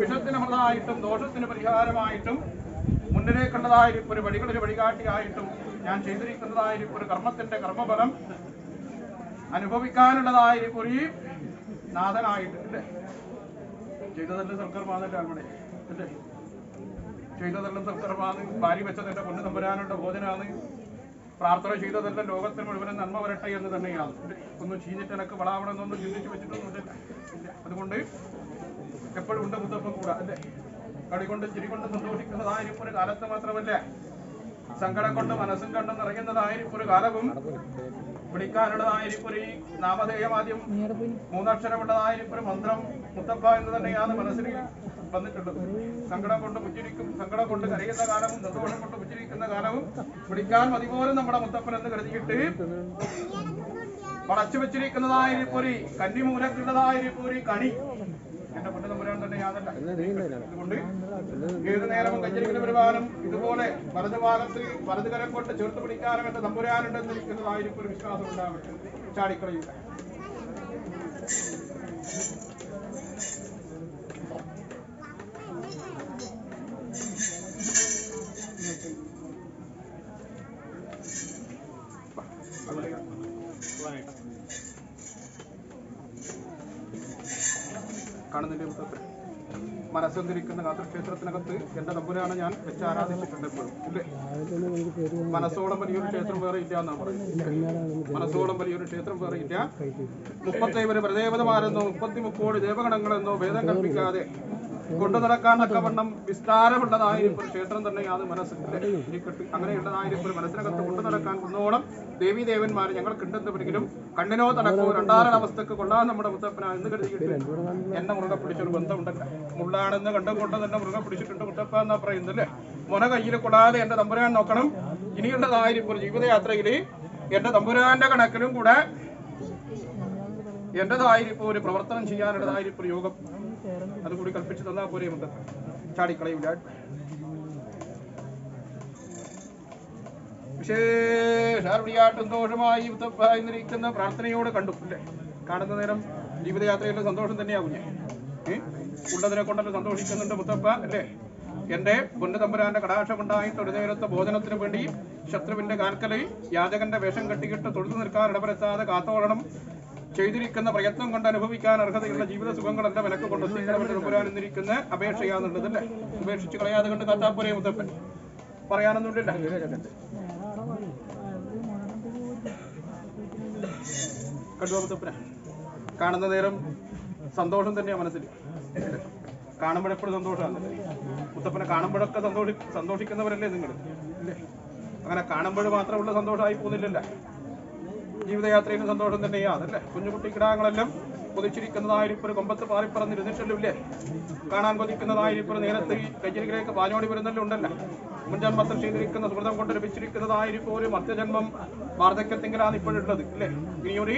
വിഷത്തിന് അമൃതമായിട്ടും ദോഷത്തിന് പരിഹാരമായിട്ടും മുന്നിലേക്കുള്ളതായ ഒരു വഴികളൊരു വഴികാട്ടിയായിട്ടും ഞാൻ ചെയ്തിരിക്കുന്നതായിരിക്കും ഒരു കർമ്മത്തിന്റെ കർമ്മഫലം അനുഭവിക്കാനുള്ളതായിരിക്കും ഒരു നാഥനായിട്ട് അല്ലേ? ചെയ്തതെല്ലാം സർക്കാർ അവിടെ അല്ലേ? ചെയ്തതെല്ലാം സൽക്കർമാണ് ഭാര്യ വെച്ചതിന്റെ പൊന്നു തമ്പുരാനുള്ള ഭോജനാണ് പ്രാർത്ഥന ചെയ്തതെല്ലാം ലോകത്തിന് മുഴുവനും നന്മ വരട്ടെ എന്ന് തന്നെയാണ്. ഒന്ന് ചീഞ്ഞിട്ട് എനക്ക് വളാവണമെന്നൊന്നും ചിന്തിച്ചു വെച്ചിട്ടൊന്നുമില്ല ഇല്ല. അതുകൊണ്ട് എപ്പോഴും ഉണ്ട് മുത്തപ്പം കൂടെ. അല്ലേ? കളികൊണ്ട് ചിരികൊണ്ട് ചിരി കൊണ്ട് സന്തോഷിക്കുന്നതായിരിക്കും ഒരു കാലത്ത് മാത്രമല്ല. സങ്കടം കൊണ്ട് മനസ്സും കണ്ടും നിറയുന്നതായിരിക്കും ഒരു കാലവും. വിളിക്കാനുള്ളതായിരിക്കും ഒരു നാമധേയമാദ്യം മൂന്നക്ഷരമുള്ളതായിരിക്കും ഒരു മന്ത്രം. മുത്തപ്പ എന്ന് തന്നെയാണ് മനസ്സിൽ വന്നിട്ടുള്ളത്. സങ്കടം കൊണ്ട് പുഞ്ചിരിക്കും സങ്കടം കൊണ്ട് കരയുന്ന കാലവും സന്തോഷം കൊണ്ട് പുഞ്ചിരിക്കുന്ന കാലവും. വിളിക്കാൻ മതിപോലും നമ്മുടെ മുത്തപ്പൻ എന്ന് കരുതിയിട്ട് വളച്ചു വെച്ചിരിക്കുന്നതായിരിക്കും ഒരു കന്നിമൂലക്കുള്ളതായിരിക്കും ഒരു കണി. എന്റെ പൊന്നു തമ്പുരാൻ തന്നെയാണല്ല അതുകൊണ്ട് ഏത് നേരവും കഞ്ചരിക്കുന്ന വരുവാനും ഇതുപോലെ വലതു ഭാഗത്ത് വലതു കരം കൊണ്ട് ചേർത്ത് പിടിക്കാനും എന്റെ തമ്പുരാനുണ്ടെന്ന് ഇരിക്കുന്നതായിരിക്കും ഒരു വിശ്വാസം ഉണ്ടാവട്ടെ. ചാടിക്കളയില്ല കാണുന്നില്ലേ മുത്തപ്പൻ മനസ്സെന്തിരിക്കുന്ന കാത്രക്ഷേത്രത്തിനകത്ത് എന്റെ തമ്പുരാണ് ഞാൻ വെച്ച് ആരാധിച്ചിട്ടുണ്ട് എപ്പോഴും. ഇല്ലേ? മനസ്സോളം വലിയൊരു ക്ഷേത്രം വേറെ ഇല്ല എന്നാണ് പറയുന്നത്. മനസ്സോളം വലിയൊരു ക്ഷേത്രം വേറെ ഇല്ല. മുപ്പത്തേവര് പ്രദേവതമാരെന്നോ മുപ്പത്തി മുക്കോടി ദേവഗണങ്ങളെന്നോ വേദം കൽപ്പിക്കാതെ കൊണ്ടു നടക്കാനൊക്കെ വണ്ണം വിസ്താരമുള്ളതായിരിക്കും. ക്ഷേത്രം തന്നെയാണ് മനസ്സ് ഇരിക്കട്ട് അങ്ങനെയുള്ളതായിരിക്കും മനസ്സിനകത്ത് കൊണ്ടു നടക്കാൻ കുന്നോളം ദേവീ ദേവന്മാർ ഞങ്ങൾക്ക് കിട്ടുന്നവരെങ്കിലും കണ്ണിനോ തടക്കോ രണ്ടാറര അവസ്ഥക്ക് കൊള്ളാൻ നമ്മുടെ മുത്തപ്പന എന്ന് കരുതിയിട്ട് എന്നെ മുറുകെ പിടിച്ചൊരു ബന്ധമുണ്ടല്ല? മുള്ളാണെന്ന് കണ്ടുകൊണ്ട് തന്നെ മുറുകെ പിടിച്ചിട്ടുണ്ട് മുത്തപ്പ എന്നാ പറയുന്നില്ലേ? മുന കയ്യിൽ കൊള്ളാതെ എന്റെ തമ്പുരാൻ നോക്കണം. ഇനിയുള്ളതായിരിക്കും ഒരു ജീവിതയാത്രയിൽ എന്റെ തമ്പുരാന്റെ കണക്കിലും കൂടെ എന്റേതായിരിക്കും ഒരു പ്രവർത്തനം ചെയ്യാനുള്ളതായിരിക്കും യോഗം. അതുകൂടി കൽപ്പിച്ചു തന്നാൽ പോരെ മുത്തപ്പൻ ചാടിക്കളയില്ല വിശേഷാർവിയാട്ടും ദോഷമായി എന്നിരിക്കുന്ന പ്രാർത്ഥനയോട് കണ്ടു അല്ലേ? കാണുന്ന നേരം ജീവിതയാത്രയിലെ സന്തോഷം തന്നെയാകും ഞാൻ? ഉള്ളതിനെ കൊണ്ടല്ലോ സന്തോഷിക്കുന്നുണ്ട് മുത്തപ്പ അല്ലേ? എന്റെ പൊന്നുതമ്പുരാന്റെ കടാക്ഷമുണ്ടായി കടാക്ഷമുണ്ടായിട്ട് ഒരു നേരത്തെ ഭോജനത്തിന് വേണ്ടി ശത്രുവിന്റെ കാൽക്കലയിൽ യാചകന്റെ വേഷം കെട്ടിയിട്ട് തൊഴുതു നിൽക്കാൻ ഇടപെടുത്താതെ കാത്തോളണം. ചെയ്തിരിക്കുന്ന പ്രയത്നം കൊണ്ട് അനുഭവിക്കാൻ അർഹതയുള്ള ജീവിത സുഖങ്ങളെല്ലാം വിലക്ക് കൊണ്ട് എന്നിരിക്കുന്ന അപേക്ഷയാന്നുള്ളത് അല്ലേ ഉപേക്ഷിച്ച് കളയാതെ കണ്ട് കാത്താപ്പുരേ മുത്തപ്പൻ. പറയാനൊന്നുമില്ല കണ്ടുവാ മുത്തപ്പന? കാണുന്ന നേരം സന്തോഷം തന്നെയാ മനസ്സിൽ. കാണുമ്പോഴെപ്പോഴും സന്തോഷമാണ് മുത്തപ്പനെ കാണുമ്പോഴൊക്കെ സന്തോഷി സന്തോഷിക്കുന്നവരല്ലേ നിങ്ങൾ? അങ്ങനെ കാണുമ്പോൾ മാത്രമുള്ള സന്തോഷമായി പോകുന്നില്ലല്ലോ. ജീവിതയാത്രയിലും സന്തോഷം തന്നെയാണ് അല്ലേ? കുഞ്ഞുകുട്ടി കിടാങ്ങളെല്ലാം കൊതിച്ചിരിക്കുന്നതായിരിക്കും ഒരു കൊമ്പത്ത് പാറിപ്പറന്ന് ഇരുന്നിട്ടല്ലേ കാണാൻ കൊതിക്കുന്നതായിരിക്കും ഒരു നേരത്തെ ഈ കയ്യരികിലേക്ക് പാഞ്ഞോടി വരുന്നല്ലോ ഉണ്ടല്ലോ? മുൻജന്മത്തിൽ ചെയ്തിരിക്കുന്ന സുഹൃതം കൊണ്ട് ലഭിച്ചിരിക്കുന്നതായിരിക്കും ഒരു മധ്യജന്മം വാർദ്ധക്യത്തിങ്കിലാണ് ഇപ്പോഴുള്ളത് അല്ലേ ഇനിയൊരു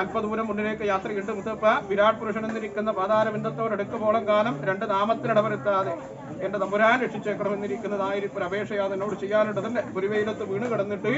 അല്പദൂരം മുന്നിലേക്ക് യാത്രയുണ്ട് മുത്തപ്പ. വിരാട് പുരുഷൻ എന്നിരിക്കുന്ന പാതാരബിന്ദത്തോടെടുക്കുമ്പോളം കാലം രണ്ട് നാമത്തിനിടവരുത്താതെ എന്റെ തമ്പുരാൻ രക്ഷിച്ചേക്കണമെന്നിരിക്കുന്നതായിരിക്കും ഒരു അപേക്ഷയാണ് എന്നോട് ചെയ്യാനുണ്ടതല്ലേ ഒരു വെയിലത്ത് വീണ് കിടന്നിട്ട്